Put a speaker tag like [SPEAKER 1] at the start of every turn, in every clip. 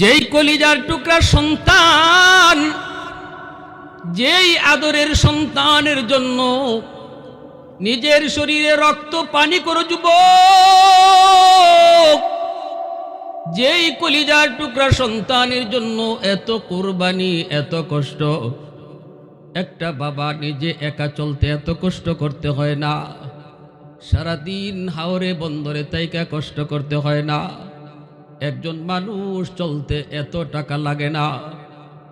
[SPEAKER 1] যেই কলিজার টুকরা সন্তান, যেই আদরের সন্তানের জন্য নিজের শরীরে রক্ত পানি করো যুবক, যেই কলিজার টুকরা সন্তানের জন্য এত কোরবানি, এত কষ্ট, একটা বাবা নিজে একা চলতে এত কষ্ট করতে হয় না, সারাদিন হাওরে বন্দরে তাইকা কষ্ট করতে হয় না। একজন মানুষ চলতে এত টাকা লাগে না,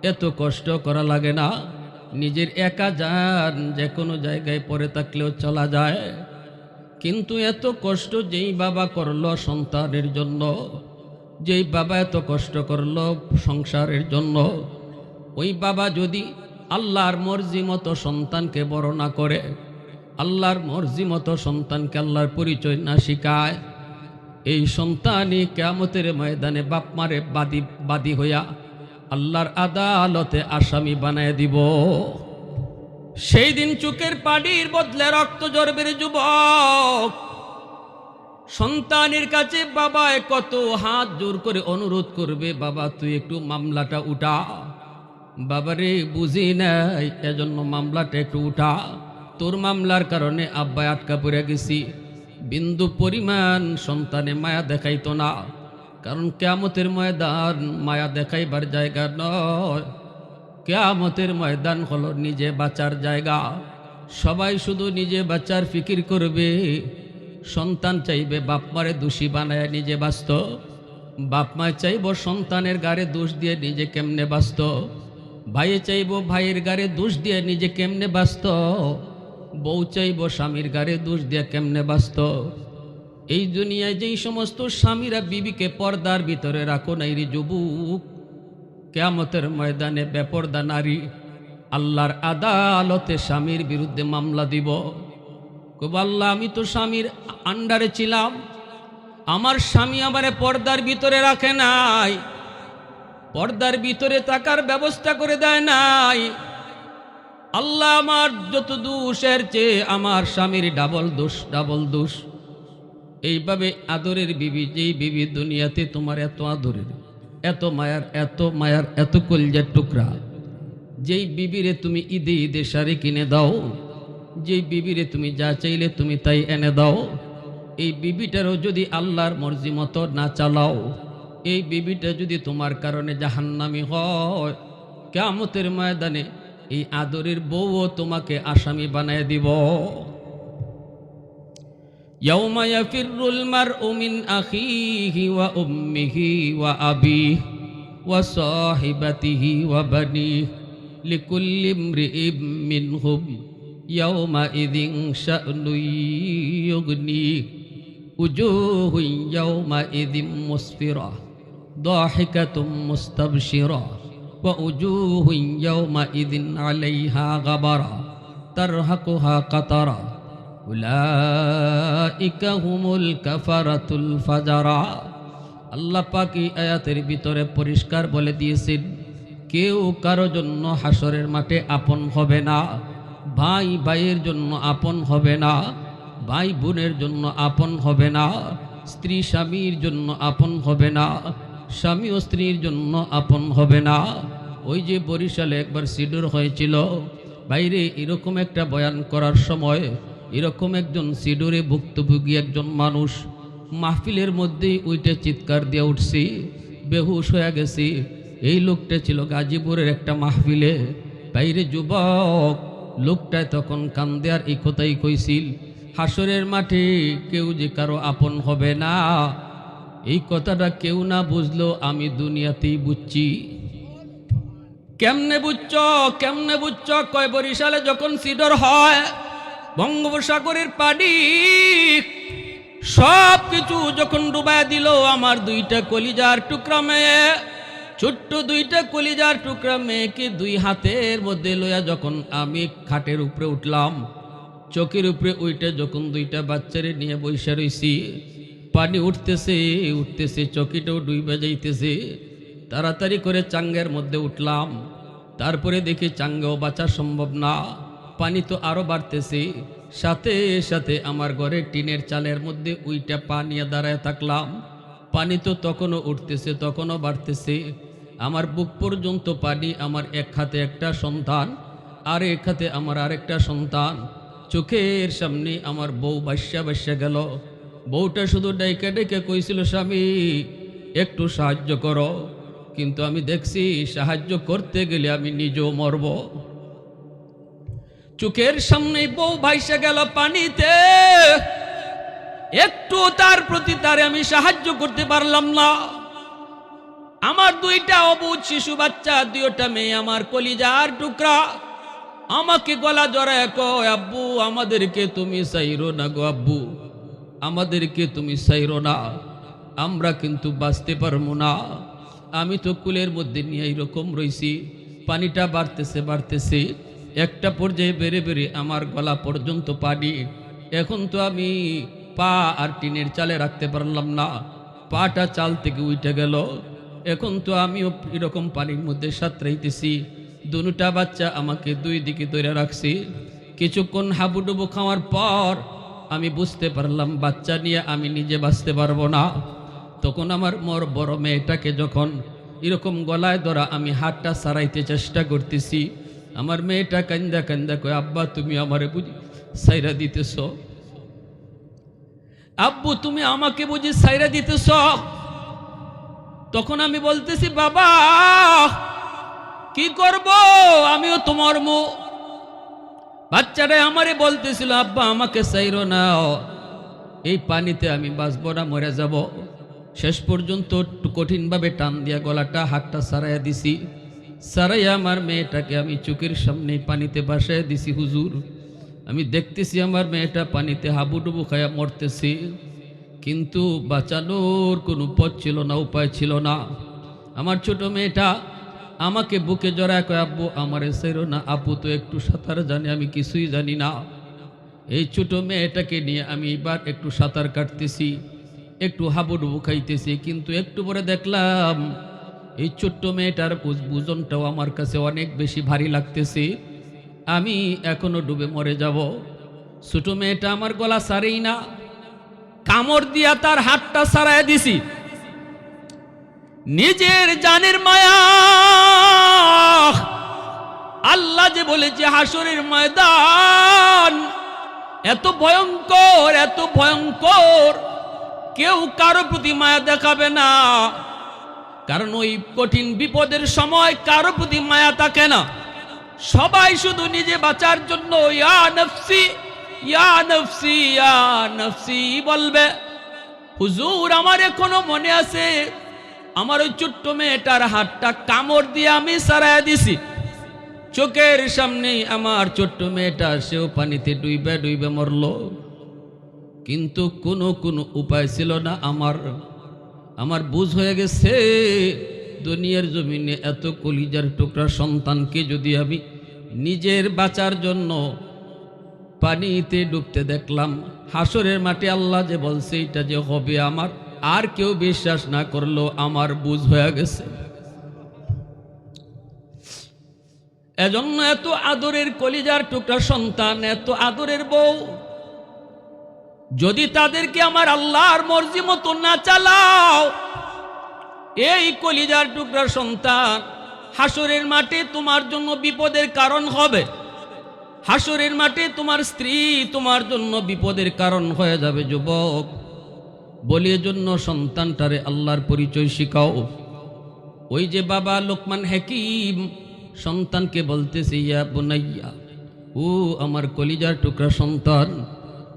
[SPEAKER 1] এত কষ্ট করা লাগে না। নিজের একা যান যে কোনো জায়গায় পরে থাকলেও চলা যায়। কিন্তু এত কষ্ট যেই বাবা করল সন্তানের জন্য, যেই বাবা এত কষ্ট করল সংসারের জন্য, ওই বাবা যদি আল্লাহর মর্জি মতো সন্তানকে বড় না করে, আল্লাহর মর্জি মতো সন্তানকে আল্লাহর পরিচয় না শিখায় এই সন্তানই কেমতের ময়দানে বাপ মারে বাদী বাদী হইয়া আল্লাহর আদালতে আসামি বানায় দিব। সেই দিন চুকের পানির বদলে রক্ত জরবের যুবক সন্তানের কাছে বাবায় কত হাত জোর করে অনুরোধ করবে, বাবা, তুই একটু মামলাটা উঠা। বাবারে, বুঝি নাই, এজন্য মামলাটা একটু উঠা। তোর মামলার কারণে আব্বায় আটকা পড়ে গেছি। বিন্দু পরিমাণ সন্তানে মায়া দেখাইতো না। কারণ কেয়ামতের ময়দান মায়া দেখাইবার জায়গা নয়। কেয়ামতের ময়দান হলো নিজে বাঁচার জায়গা। সবাই শুধু নিজে বাঁচার ফিকির করবে। সন্তান চাইবে বাপ মারে দোষী বানায় নিজে বাঁচত। বাপ মায় চাইব সন্তানের গাড়ে দোষ দিয়ে নিজে কেমনে বাঁচত। ভাইয়ে চাইব ভাইয়ের গাড়ে দোষ দিয়ে নিজে কেমনে বাঁচত। বউ চাইব স্বামীর গাড়ে দোষ দিয়া কেমনে বাঁচত? এই দুনিয়ায় যেই সমস্ত স্বামীরা বিবিকে পর্দার ভিতরে রাখো নাই রে যুবক, কেয়ামতের ময়দানে বেপর্দা নারী আল্লাহর আদালতে স্বামীর বিরুদ্ধে মামলা দিব। কব আল্লাহ, আমি তো স্বামীর আন্ডারে ছিলাম, আমার স্বামী আমারে পর্দার ভিতরে রাখে নাই, পর্দার ভিতরে থাকার ব্যবস্থা করে দেয় নাই আল্লাহ আমার যত দোষের চেয়ে আমার স্বামীর ডাবল দোষ ডাবল দোষ। এইভাবে আদরের বিবি, যেই বিবি দুনিয়াতে তোমার এত আদরের, এত মায়ার এত মায়ার, এত কলজার টুকরা, যেই বিবিরে তুমি ঈদে ঈদে শাড়ি কিনে দাও, যেই বিবিরে তুমি যা চাইলে তুমি তাই এনে দাও, এই বিবিটারও যদি আল্লাহর মর্জি মতো না চালাও, এই বিবিটা যদি তোমার কারণে জাহান্নামি হয় কেমতের ময়দানে এই আদরের বউও তোমাকে আসামি বানায় দিব يوم يفر المرء من أخيه وأمه وأبيه وصاحبته وبنيه لكل امرئ منهم يومئذ شأن يغنيه وجوه يومئذ مسفرة ضاحكة مستبشرة ووجوه يومئذ عليها غبرة ترهقها قطرة উলাইকা হুমুল কাফারাতুল ফাজারা আল্লাহ পাক এই আয়াতের ভিতরে পরিষ্কার বলে দিয়েছেন কেউ কারো জন্য হাসরের মাঠে আপন হবে না ভাই ভাইয়ের জন্য আপন হবে না ভাই বোনের জন্য আপন হবে না স্ত্রী স্বামীর জন্য আপন হবে না স্বামী ও স্ত্রীর জন্য আপন হবে না। ওই যে বরিশালে একবার সিডুর হয়েছিল, বাইরে এরকম একটা বয়ান করার সময় এরকম একজন সিডোরে ভুক্তভোগী একজন মানুষ, মাহফিলের মধ্যেই ওইটা চিৎকার দিয়ে উঠছি, বেহুশ হয়ে গেছি। এই লোকটা ছিল গাজীপুরের একটা মাহফিলে। বাইরে যুবক লোকটায় তখন কান্দে আর এই কথাই কইছিল, হাসরের মাঠে কেউ যে কারও আপন হবে না। এই কথাটা কেউ না বুঝলো, আমি দুনিয়াতেই বুঝছি। কেমনে বুঝছ কেমনে বুঝছ? কয় বরিশালে যখন সিডর হয়, বঙ্গোপসাগরের পানি সব কিছু যখন ডুবাই দিল আমার দুইটা কলিজার টুকরা মেয়ে। ছোট্ট দুইটা কলিজার টুকরা মেয়েকে দুই হাতের মধ্যে লইয়া যখন আমি খাটের উপরে উঠলাম, চোখের উপরে ওইটা যখন দুইটা বাচ্চারে নিয়ে বৈশা রইছি পানি উঠতেছে উঠতেছে, চকিটাও ডুইবে যাইতেছে। তাড়াতাড়ি করে চাঙ্গের মধ্যে উঠলাম। তারপরে দেখি চাঙ্গেও বাঁচা সম্ভব না। পানি তো আরও বাড়তেছে। সাথে সাথে আমার ঘরে টিনের চালের মধ্যে উইটা পা নিয়ে দাঁড়ায় থাকলাম। পানি তো তখনও উঠতেছে, তখনও বাড়তেছে। আমার বুক পর্যন্ত পানি আমার এক হাতে একটা সন্তান, আর এক হাতে আমার আরেকটা সন্তান। চোখের সামনে আমার বউ বাস্যা বাস্যা গেল। বউটা শুধু ডাইকে ডেকে কইছিল, স্বামী, একটু সাহায্য করো। কিন্তু আমি দেখছি সাহায্য করতে গেলে আমি নিজেও মরব। চোখের সামনে বউ ভাইসে গেল পানিতে। একটু তার প্রতি তারে আমি সাহায্য করতে পারলাম না। আমার দুইটা অবুধ শিশু বাচ্চা, দুইটা মেয়ে আমার কলিজার টুকরা। আমাকে গলা জড়ায় কয়, আব্বু, আমাদেরকে তুমি চাইরো না গো আব্বু। আমাদেরকে তুমি চাইরো না। আমরা কিন্তু বাঁচতে পারব না। আমি তো কুলের মধ্যে নিয়ে এইরকম রইছি, পানিটা বাড়তেছে বাড়তেছে। একটা পর্যায়ে বেড়ে বেড়ে আমার গলা পর্যন্ত পানি। এখন তো আমি পা আর টিনের চালে রাখতে পারলাম না। পাটা চাল থেকে উঠে গেল। এখন তো আমিও এরকম পানির মধ্যে সাঁতরাইতেছি। দুটা বাচ্চা আমাকে দুই দিকে ধরে রাখছি। কিছুক্ষণ হাবুডুবু খাওয়ার পর আমি বুঝতে পারলাম, বাচ্চা নিয়ে আমি নিজে বাঁচতে পারব না। তখন আমার মোর বড় মেয়েটাকে যখন এরকম গলায় ধরা আমি হাতটা সারাইতে চেষ্টা করতেছি, আমার মেয়েটা কান্দা কান্দা কয়, আব্বা, তুমি আমারে বুঝি সাইরা দিতেছ? আব্বু, তুমি আমাকে বুঝি সাইরা দিতেছ? তখন আমি বলতেছি, বাবা, কি করব? আমিও তোমার মু বাচ্চারা আমারে বলতেছিল, আব্বা, আমাকে সাইরো না এই পানিতে আমি বাঁচবো না, মরে যাব। শেষ পর্যন্ত একটু কঠিনভাবে টান দিয়া গলাটা, হাতটা সারাইয়া দিছি। সারাইয়া আমার মেয়েটাকে আমি চোখের সামনে পানিতে বাসায় দিছি, হুজুর। আমি দেখতেছি আমার মেয়েটা পানিতে হাবুডুবু খায়া মরতেছে। কিন্তু বাঁচানোর কোনো পথ ছিল না, উপায় ছিল না। আমার ছোট মেয়েটা আমাকে বুকে জড়ায় কয়, আব্বু, আমার সেরো না। আপু তো একটু সাঁতার জানি, আমি কিছুই জানি না। এই ছোট মেয়েটাকে নিয়ে আমি এবার একটু সাঁতার কাটতেছি, একটু হাবুডুবু খাইতেছি, কিন্তু একটু পরে দেখলাম, এই ছোট্ট মেয়েটার বুজনটাও আমার কাছে অনেক বেশি ভারী লাগতেছে। আমি এখনও ডুবে মরে যাব। ছোট মেয়েটা আমার গলা সারেই না। কামড় দিয়া তার হাতটা সারায় দিছি। নিজের জানের মায়া। আল্লাহ যে বলেছে, হাসরের ময়দান এত ভয়ঙ্কর এত ভয়ঙ্কর। কেউ কারও প্রতি মায়া দেখাবে না। কারণ ওই কঠিন বিপদের সময় কারও প্রতি মায়া থাকে না। সবাই শুধু নিজে বাঁচার জন্য, ইয়া ইয়া ইয়া বলবে। হুজুর, আমার এখনও মনে আছে আমার ওই ছোট্ট মেয়েটার হাতটা কামড় দিয়ে আমি সারায় দিছি। চোখের সামনে আমার ছোট্ট মেয়েটা, সেও পানিতে ডুইবে ডুইবে মরল। কিন্তু কোনো কোনো উপায় ছিল না আমার। আমার বুঝ হয়ে গেছে, দুনিয়ার জমিনে এত কলিজার টুকরা সন্তানকে যদি আমি নিজের বাঁচার জন্য পানিতে ডুবতে দেখলাম, হাসরের মাটি আল্লাহ যে বলছে এটা যে হবে আমার আর কেউ বিশ্বাস না করল আমার বুঝ হয়ে গেছে। এজন্য এত আদরের কলিজার টুকরা সন্তান, এত আদরের বউ, যদি তাদেরকে আমার আল্লাহর মর্জি মতো না চালাও, এই কলিজার টুকরা সন্তান হাসরের মাঠে তোমার জন্য বিপদের কারণ হবে। হাসরের মাঠে তোমার স্ত্রী তোমার জন্য বিপদের কারণ হয়ে যাবে, যুবক। বলি জন্য সন্তানটারে আল্লাহর পরিচয় শিখাও। ওই যে বাবা লোকমান হাকিম সন্তানকে বলতেছে, ইয়া বুনাইয়া, ও আমার কলিজার টুকরা সন্তান,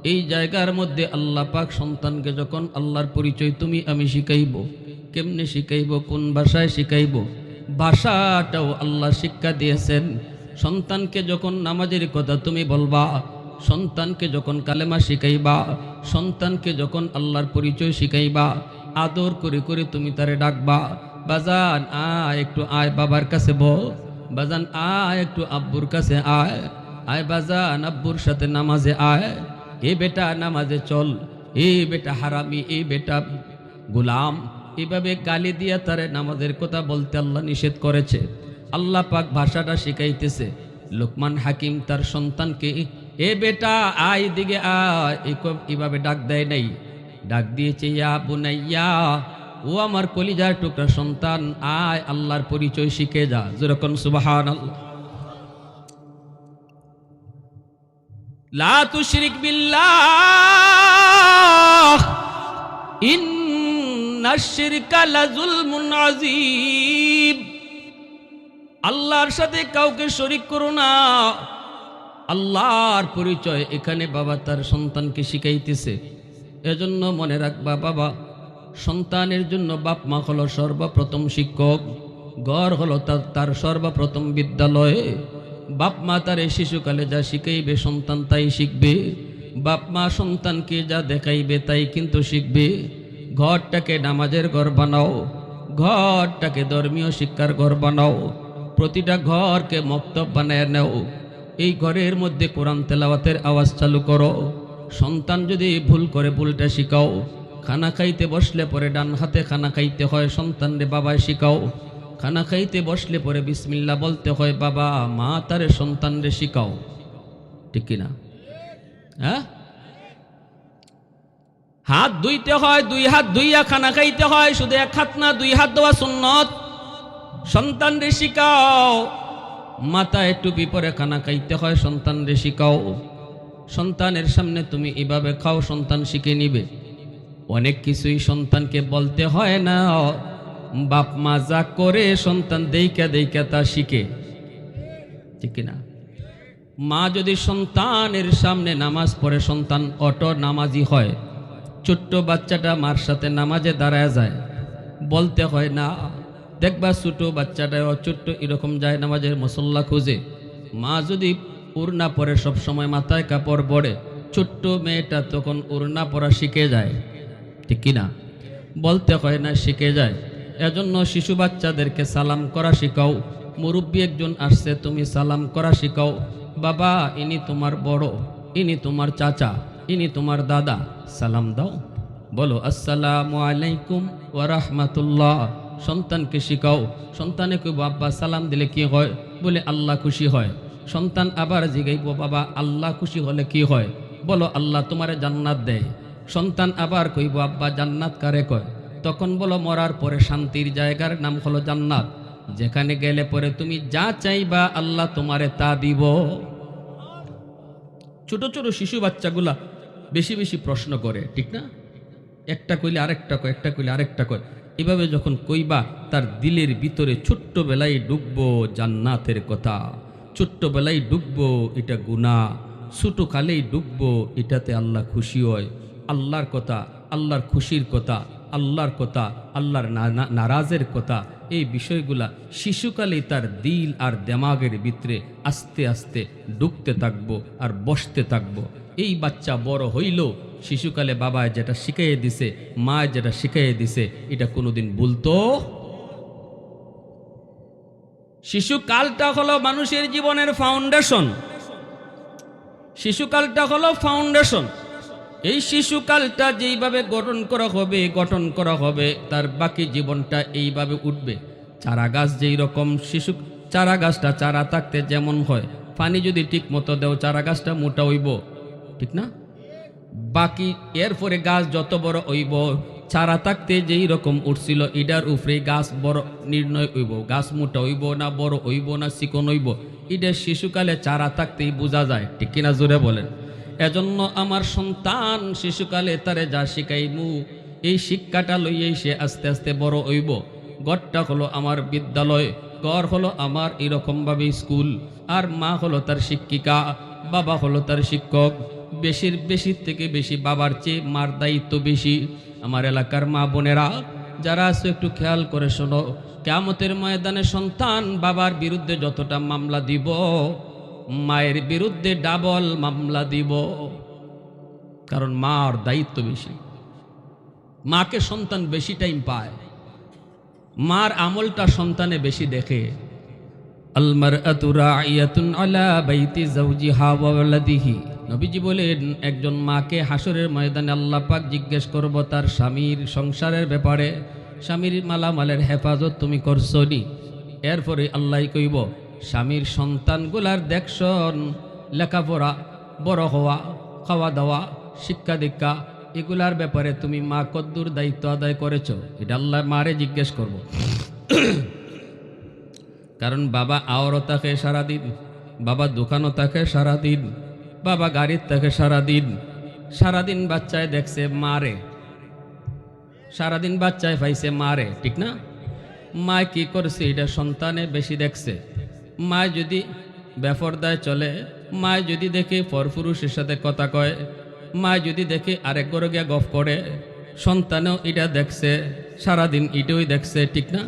[SPEAKER 1] এই জায়গার মধ্যে আল্লাহ পাক সন্তানকে যখন আল্লাহর পরিচয় তুমি আমি শিখাইব, কেমনে শিখাইব, কোন ভাষায় শিখাইব? ভাষাটাও আল্লাহ শিক্ষা দিয়েছেন। সন্তানকে যখন নামাজের কথা তুমি বলবা সন্তানকে যখন কালেমা শিখাইবা, সন্তানকে যখন আল্লাহর পরিচয় শিখাইবা, আদর করে করে তুমি তারে ডাকবা, বাজান, আয়, একটু আয় বাবার কাছে বো বাজান, আয়, একটু আব্বুর কাছে আয় আয় বাজান, আব্বুর সাথে নামাজে আয়, এ বেটা নামাজে চল, এ বেটা হারামি, এ বেটা গোলাম। এভাবে গালি দিয়া তারে নামাজের কথা বলতে আল্লাহ নিষেধ করেছে। আল্লাহ পাক ভাষাটা শিখাইতেছে, লোকমান হাকিম তার সন্তানকে এ বেটা, আয় দিকে আয়। এভাবে ডাক দেয় নাই। ডাক দিয়েছে, ইয়া বুনাইয়া, ও আমার কলিজার টুকরা সন্তান, আয়, আল্লাহর পরিচয় শিখে যা। যেরকম সুবাহান লা আল্লাহর সাথে কাউকে শরিক করো না। আল্লাহর পরিচয় এখানে বাবা তার সন্তানকে শিখাইতেছে। এজন্য মনে রাখবা, বাবা, সন্তানের জন্য বাপ মা হলো সর্বপ্রথম শিক্ষক ঘর হলো তার তার সর্বপ্রথম বিদ্যালয়ে। বাপ মা তার এই শিশুকালে যা শিখাইবে সন্তান তাই শিখবে। বাপ মা সন্তানকে যা দেখাইবে তাই কিন্তু শিখবে। ঘরটাকে নামাজের ঘর বানাও, ঘরটাকে ধর্মীয় শিক্ষার ঘর বানাও, প্রতিটা ঘরকে মক্তব বানায় নেও। এই ঘরের মধ্যে কোরআন তেলাওয়াতের আওয়াজ চালু করো। সন্তান যদি ভুল করে ভুলটা শিখাও, খানা খাইতে বসলে পরে ডান হাতে খানা খাইতে হয় সন্তানরে বাবায় শিখাও। খানা খাইতে বসলে পরে বিসমিল্লা বলতে হয়, বাবা, মা তারে সন্তানরে শিখাও। ঠিক কিনা? হ্যাঁ? হাত ধুইতে হয়, দুই হাত ধুইয়া খানা খাইতে হয়, শুধু এক হাত না, দুই হাত দেওয়া সুন্নত। সন্তান রে শিখাও। মাথায় টুপি পরে খানা খাইতে হয় সন্তান রে শিখাও। সন্তানের সামনে তুমি এভাবে খাও, সন্তান শিখে নিবে। অনেক কিছুই সন্তানকে বলতে হয় না। বাপ মা যা করে সন্তান দেইকা দেইকা তা শিখে। ঠিক না মা যদি সন্তানের সামনে নামাজ পড়ে, সন্তান অটো নামাজি হয়। ছোট্ট বাচ্চাটা মার সাথে নামাজে দাঁড়ায় যায়। বলতে হয় না দেখবা ছোট বাচ্চাটা ছোট্ট এরকম যায় নামাজের মসল্লা খুঁজে। মা যদি উড়না পরে সব সময় মাথায় কাপড় পরে, ছোট্ট মেয়েটা তখন উড়না পরা শিখে যায়। ঠিক কিনা? বলতে হয় না শিখে যায়। এজন্য শিশু বাচ্চাদেরকে সালাম করা শিখাও। মুরব্বী একজন আসছে, তুমি সালাম করা শিখাও। বাবা, ইনি তোমার বড়, ইনি তোমার চাচা, ইনি তোমার দাদা। সালাম দাও। বলো, আসসালামু আলাইকুম ওয়া রাহমাতুল্লাহ। সন্তানকে শিখাও। সন্তানে কই বাবা সালাম দিলে কি হয়? বলে, আল্লাহ খুশি হয়। সন্তান আবার জিগাইব, বাবা, আল্লাহ খুশি হলে কি হয়? বলো, আল্লাহ তোমারে জান্নাত দেয়। সন্তান আবার কইব, আব্বা, জান্নাত কারে কয়? তখন বলো, মরার পরে শান্তির জায়গার নাম হলো জান্নাত। যেখানে গেলে পরে তুমি যা চাইবা আল্লাহ তোমারে তা দিব। ছোট ছোট শিশু বাচ্চাগুলা বেশি বেশি প্রশ্ন করে, ঠিক না? একটা কইলে আরেকটা কয়, একটা কইলে আরেকটা কয়। এভাবে যখন কইবা, তার দিলের ভিতরে ছোট্টবেলায় ডুববো জান্নাতের কথা। ছোট্টবেলায় ডুববো এটা গুণা ছোটোকালেই ডুববো এটাতে আল্লাহ খুশি হয়। আল্লাহর কথা, আল্লাহর খুশির কথা আল্লাহর কথা, আল্লাহর নারাজের কথা, এই বিষয়গুলা শিশুকালে তার দিল আর দেমাগের ভিতরে আস্তে আস্তে ডুবতে থাকব আর বসতে থাকব। এই বাচ্চা বড় হইল, শিশুকালে বাবা যেটা শিখাইয়ে দিছে, মা যেটা শিখাইয়ে দিছে, এটা কোনোদিন বলতো শিশুকালটা হলো মানুষের জীবনের ফাউন্ডেশন শিশুকালটা হলো ফাউন্ডেশন এই শিশুকালটা যেইভাবে গঠন করা হবে, গঠন করা হবে, তার বাকি জীবনটা এইভাবে উঠবে। চারা গাছ যেই রকম শিশু চারা গাছটা চারা থাকতে যেমন হয়, পানি যদি ঠিক মতো দেও চারা গাছটা মোটা হইব, ঠিক না? বাকি এরপরে গাছ যত বড় হইব, চারা থাকতে যেই রকম উঠছিল, ইডার উপরে গাছ বড় নির্ণয় হইব, গাছ মোটা হইব না বড় হইব না চিকন হইব এটা শিশুকালে চারা থাকতেই বোঝা যায়, ঠিক কিনা জোরে বলেন? এজন্য আমার সন্তান শিশুকালে তারে যা শিখাইমু, এই শিক্ষাটা লইয়েই সে আস্তে আস্তে বড় হইব। গড়টা হলো আমার বিদ্যালয় গড় হলো আমার এরকমভাবে স্কুল। আর মা হলো তার শিক্ষিকা, বাবা হলো তার শিক্ষক। বেশির বেশির থেকে বেশি বাবার চেয়ে মার দায়িত্ব বেশি। আমার এলাকার মা বোনেরা, যারা আছে একটু খেয়াল করে শোনো কেমতের ময়দানে সন্তান বাবার বিরুদ্ধে যতটা মামলা দিব মায়ের বিরুদ্ধে ডাবল মামলা দিব। কারণ মার দায়িত্ব বেশি। মাকে সন্তান বেশি টাইম পায়। মার আমলটা সন্তানে বেশি দেখে। নবীজি বলেন, একজন মাকে হাসরের ময়দানে আল্লাহ পাক জিজ্ঞেস করব, তার স্বামীর সংসারের ব্যাপারে, স্বামীর মালামালের হেফাজত তুমি করছ নি? এরপরে আল্লাহ কইব স্বামীর সন্তানগুলার দেখশন, লেখাপড়া, বড় হওয়া খাওয়া দাওয়া শিক্ষা দীক্ষা এগুলার ব্যাপারে তুমি মা কদ্দুর দায়িত্ব আদায় করেছ। এটা আল্লাহ মারে জিজ্ঞেস করব। কারণ বাবা আওয়ারও থাকে সারাদিন বাবা দোকানও থাকে সারাদিন বাবা গাড়ির থাকে সারাদিন সারাদিন বাচ্চায় দেখছে মারে। সারাদিন বাচ্চায় পাইছে মারে, ঠিক না? মা কি করছে? এটা সন্তানে বেশি দেখছে। মা যদি বেফরদায় চলে, মা যদি দেখে পরপুরুষের সাথে কথা কয়, মা যদি দেখে আরেক গরো গিয়া গফ করে, সন্তানেও এটা দেখছে, সারাদিন এটাই দেখছে, ঠিক না?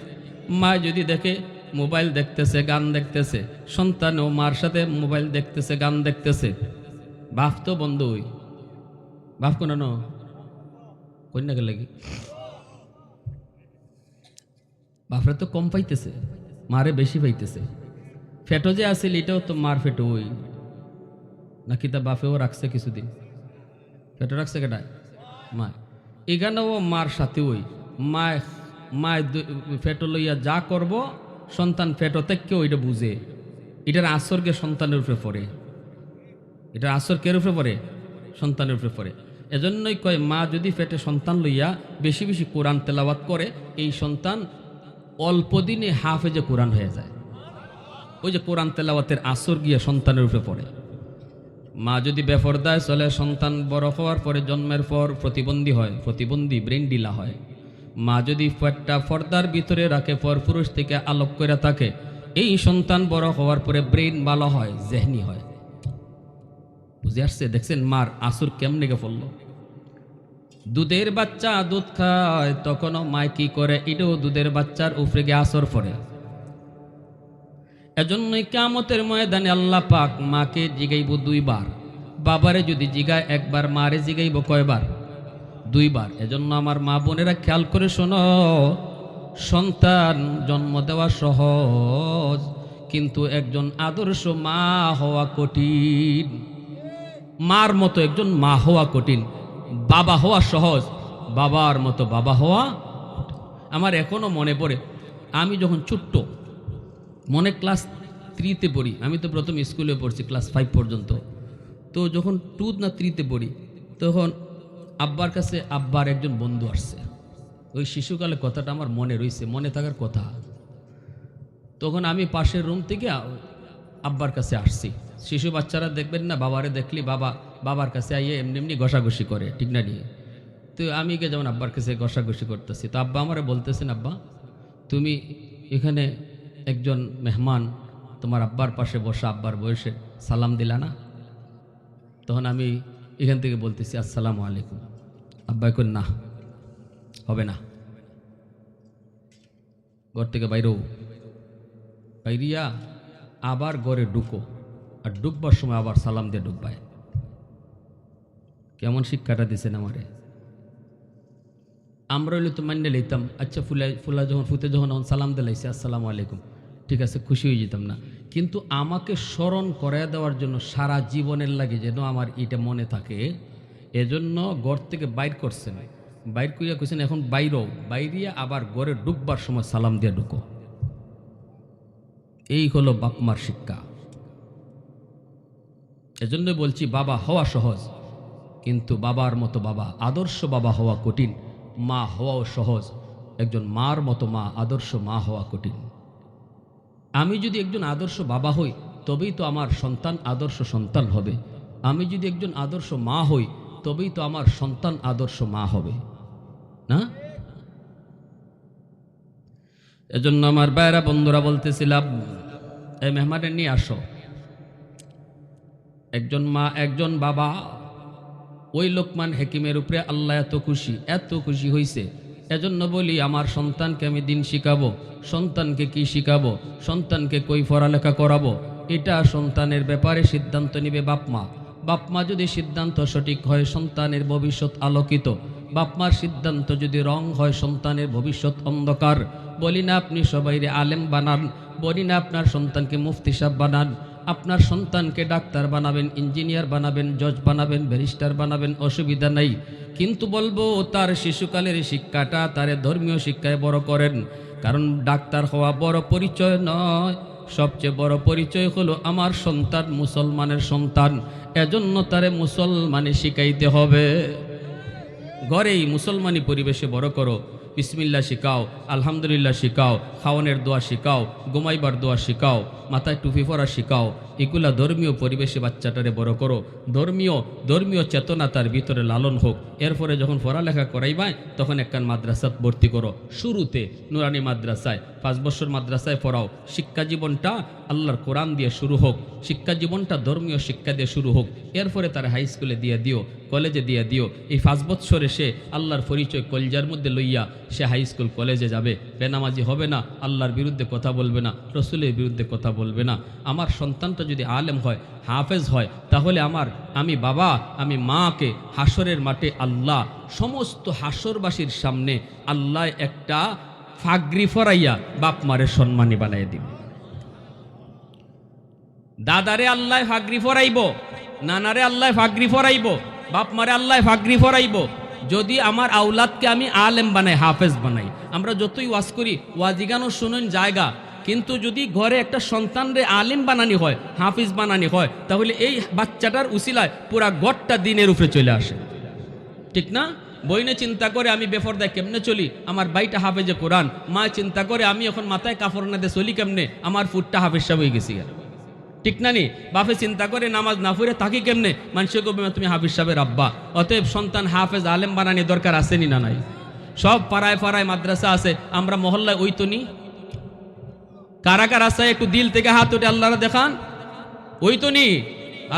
[SPEAKER 1] মা যদি দেখে মোবাইল দেখতেছে, গান দেখতেছে, সন্তানও মার সাথে মোবাইল দেখতেছে, গান দেখতেছে, বাপ তো বন্ধ হই বাপ কোনো ন? কন্যা গেলে কি? বাপরে তো কম পাইতেছে, মারে বেশি পাইতেছে। ফেটো যে আসিল এটাও তো মার ফেটো ওই। নাকি তা বাপেও রাখছে কিছুদিন? ফেটো রাখছে কেটায় মা এখানেও মার সাথে ওই। মায় মায় ফেটো লইয়া যা করব, সন্তান ফেটো থেকে ওইটা বুঝে। এটার আসরকে সন্তানের উপরে পড়ে। এটার আসর কের উপরে পড়ে? সন্তানের উপরে পড়ে। এজন্যই কয়, মা যদি ফেটে সন্তান লইয়া বেশি বেশি কোরআন তেলাওয়াত করে, এই সন্তান অল্প দিনে হাফেজে কোরআন হয়ে যায়। ওই যে কোরআন তেলাওয়াতের আসর গিয়ে সন্তানের উপরে পড়ে। মা যদি বেফরদায় চলে, সন্তান বড় হওয়ার পরে জন্মের পর প্রতিবন্ধী হয়, প্রতিবন্ধী ব্রেন ডিলা হয়। মা যদি একটা ফর্দার ভিতরে রাখে পর পুরুষ থেকে আলোক করে থাকে, এই সন্তান বড় হওয়ার পরে ব্রেন ভালো হয়, জেহনি হয়। বুঝে আসছে? দেখছেন মার আসর কেমনে গে পড়ল? দুধের বাচ্চা দুধ খায়, তখনও মায় কি করে? এটাও দুধের বাচ্চার উপরে গিয়ে আসর পড়ে। এজন্যই কামতের ময়দানে আল্লাহ পাক মাকে জিগাইব দুইবার। বাবারে যদি জিগায় একবার, মারে জিগাইব কয়বার? দুইবার। এজন্য আমার মা বোনেরা খেয়াল করে শোনো, সন্তান জন্ম দেওয়া সহজ, কিন্তু একজন আদর্শ মা হওয়া কঠিন। মার মতো একজন মা হওয়া কঠিন। বাবা হওয়া সহজ, বাবার মতো বাবা হওয়া আমার এখনও মনে পড়ে, আমি যখন ছোট্ট মনে ক্লাস থ্রিতে পড়ি। আমি তো প্রথম স্কুলে পড়ছি, ক্লাস ফাইভ পর্যন্ত। তো যখন টু না থ্রিতে পড়ি, তখন আব্বার কাছে আব্বার একজন বন্ধু আসছে। ওই শিশুকালে কথাটা আমার মনে রয়েছে মনে থাকার কথা। তখন আমি পাশের রুম থেকে আব্বার কাছে আসছি। শিশু বাচ্চারা দেখবেন না, বাবারে দেখলি বাবা, বাবার কাছে আইয়ে এমনি এমনি ঘষাঘষি করে, ঠিক না নিয়ে তো আমি গিয়ে যেমন আব্বার কাছে ঘষাঘষি করতেছি, তো আব্বা আমারে বলতেছেন, আব্বা, তুমি এখানে একজন মেহমান তোমার আব্বার পাশে বসা, আব্বার বয়সে সালাম দিলা না? তখন আমি এখান থেকে বলতেছি, আসসালামু আলাইকুম। আব্বা এখন না, হবে না। ঘর থেকে বাইরেও, বাইরিয়া আবার ঘরে ঢুকো আর ডুববার সময় আবার সালাম দিয়ে ডুববায় কেমন শিক্ষাটা দিছেন আমারে? আমরা হইলে তো মান্য লইতাম আচ্ছা ফুলা ফুলা যখন, ফুতে যখন সালাম দিলাইছে আসসালামু আলাইকুম। ঠিক আছে, খুশি হয়ে যেতাম না। কিন্তু আমাকে স্মরণ করায় দেওয়ার জন্য সারা জীবনের লাগে যেন আমার এটা মনে থাকে। এজন্য ঘর থেকে বাইর করছেন। বাইর করিয়া কইছেন, এখন বাইরও বাইরিয়া আবার ঘরে ডুববার সময় সালাম দিয়ে ঢুকো। এই হলো বাপমার শিক্ষা। এজন্য বলছি, বাবা হওয়া সহজ। কিন্তু বাবার মতো বাবা, আদর্শ বাবা হওয়া কঠিন। মা হওয়াও সহজ। একজন মার মতো মা, আদর্শ মা হওয়া কঠিন। আমি যদি একজন আদর্শ বাবা হই, তবেই তো আমার সন্তান আদর্শ সন্তান হবে। আমি যদি একজন আদর্শ মা হই, তবেই তো আমার সন্তান আদর্শ মা হবে। না? এজন্য আমার বাইরা বন্ধুরা বলতেছিলাম এই মেহমানের নিয়ে আসো। একজন মা, একজন বাবা, ওই লোকমান হেকিমের উপরে আল্লাহ এত খুশি এত খুশি হইছে। এজন্য বলি, আমার সন্তানকে আমি দিন শিখাবো, সন্তানকে কি শিখাবো, সন্তানকে কই পড়ালেখা করাবো, এটা সন্তানের ব্যাপারে সিদ্ধান্ত নিবে বাপমা বাপমা যদি সিদ্ধান্ত সঠিক হয়, সন্তানের ভবিষ্যৎ আলোকিত। বাপমার সিদ্ধান্ত যদি রং হয়, সন্তানের ভবিষ্যৎ অন্ধকার। বলি না আপনি সবাইরে আলেম বানান, বলি না আপনার সন্তানকে মুফতি সাহেব বানান। আপনার সন্তানকে ডাক্তার বানাবেন, ইঞ্জিনিয়ার বানাবেন, জজ বানাবেন, ব্যারিস্টার বানাবেন, অসুবিধা নাই। কিন্তু বলব, তার শিশুকালের শিক্ষাটা তারে ধর্মীয় শিক্ষায় বড় করেন। কারণ ডাক্তার হওয়া বড় পরিচয় নয়। সবচেয়ে বড় পরিচয় হলো আমার সন্তান, মুসলমানের সন্তান। এজন্য তারে মুসলমানে শিখাইতে হবে। ঘরেই মুসলমানি পরিবেশে বড় করো। বিসমিল্লা শিখাও, আলহামদুলিল্লাহ শিখাও, খাওয়ানের দোয়া শিখাও, ঘুমাইবার দোয়া শিখাও, মাথায় টুপি পরা শিখাও, এগুলা ধর্মীয় পরিবেশে বাচ্চাটারে বড় করো। ধর্মীয় ধর্মীয় চেতনা তার ভিতরে লালন হোক। এরপরে যখন পড়ালেখা করাইবায় তখন একখান মাদ্রাসাত ভর্তি করো। শুরুতে নুরানি মাদ্রাসায়, পাঁচ বছর মাদ্রাসায় পড়াও। শিক্ষা জীবনটা আল্লাহর কোরআন দিয়ে শুরু হোক। শিক্ষা জীবনটা ধর্মীয় শিক্ষা দিয়ে শুরু হোক। এরপরে তার হাই স্কুলে দিয়ে দিও। কলেজে দিয়ে দিও। এই পাঁচ বৎসরে সে আল্লাহর পরিচয় কলজার মধ্যে লইয়া সে হাই স্কুল কলেজে যাবে। বেনামাজি হবে না, আল্লাহর বিরুদ্ধে কথা বলবে না, রসুলের বিরুদ্ধে কথা বলবে না। আমার সন্তানটা যদি আলেম হয়, হাফেজ হয়, তাহলে আমার, আমি বাবা, আমি মাকে হাসরের মাঠে আল্লাহ, সমস্ত হাসরবাসীর সামনে আল্লাহ একটা ফাগরি ফরাইয়া বাপ মারের সম্মানী বানাই দিবে। দাদারে আল্লাহ ফাগরি ফরাইব, নানারে আল্লাহ ফাগরি ফরাইব বাপ মারে আল্লাহ ফাগরি ফরাইব। যদি আমার আউলাদকে আমি আলেম বানাই, হাফেজ বানাই। আমরা যতই ওয়াজ করি ওয়াজিগানো শুনুন জায়গা। কিন্তু যদি ঘরে একটা সন্তানরে আলেম বানানি হয়, হাফিজ বানানি হয়, তাহলে এই বাচ্চাটার উসিলায় পুরা গড়টা দিনের উপরে চলে আসে। ঠিক না? বইনে চিন্তা করে আমি বেফরদায় কেমনে চলি? আমার বাইটা হাফেজে কোরআন। মা চিন্তা করে আমি এখন মাথায় কাফর না দিয়ে চলি কেমনে? আমার ফুটটা হাফেজ সাহেব হয়ে গেছি ঠিক না নি? বাপে চিন্তা করে নামাজ না ফুরে থাকি কেমনে? মানুষে কবে তুমি হাফিজ সাহেবের আব্বা। অতএব সন্তান হাফেজ, আলেম বানানি দরকার আসেনি না নাই? সব পাড়ায় পাড়ায় মাদ্রাসা আছে। আমরা মহল্লায় ওই তো নি। কারা কারা আছে? একটু দিল থেকে হাত উঠে আল্লাহরা দেখান। ওই তো নি।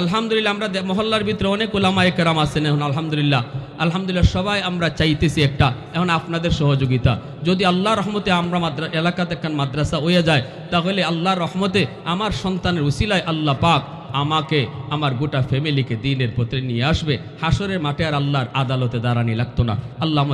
[SPEAKER 1] আলহামদুলিল্লাহ, আমরা মহল্লার ভিতরে অনেক ওলামা একরাম আছেন এখন, আলহামদুলিল্লাহ। আলহামদুলিল্লাহ, সবাই আমরা চাইতেছি একটা, এখন আপনাদের সহযোগিতা। যদি আল্লাহ রহমতে আমরা মাদ্রা এলাকাতে একখান মাদ্রাসা হয়ে যায়, তাহলে আল্লাহর রহমতে আমার সন্তানের উসিলায় আল্লাহ পাক আমাকে, আমার গোটা ফ্যামিলিকে দিনের পত্রে নিয়ে আসবে। হাসরের মাঠে আর আল্লাহর আদালতে দাঁড়ানি লাগতো না। আল্লাহ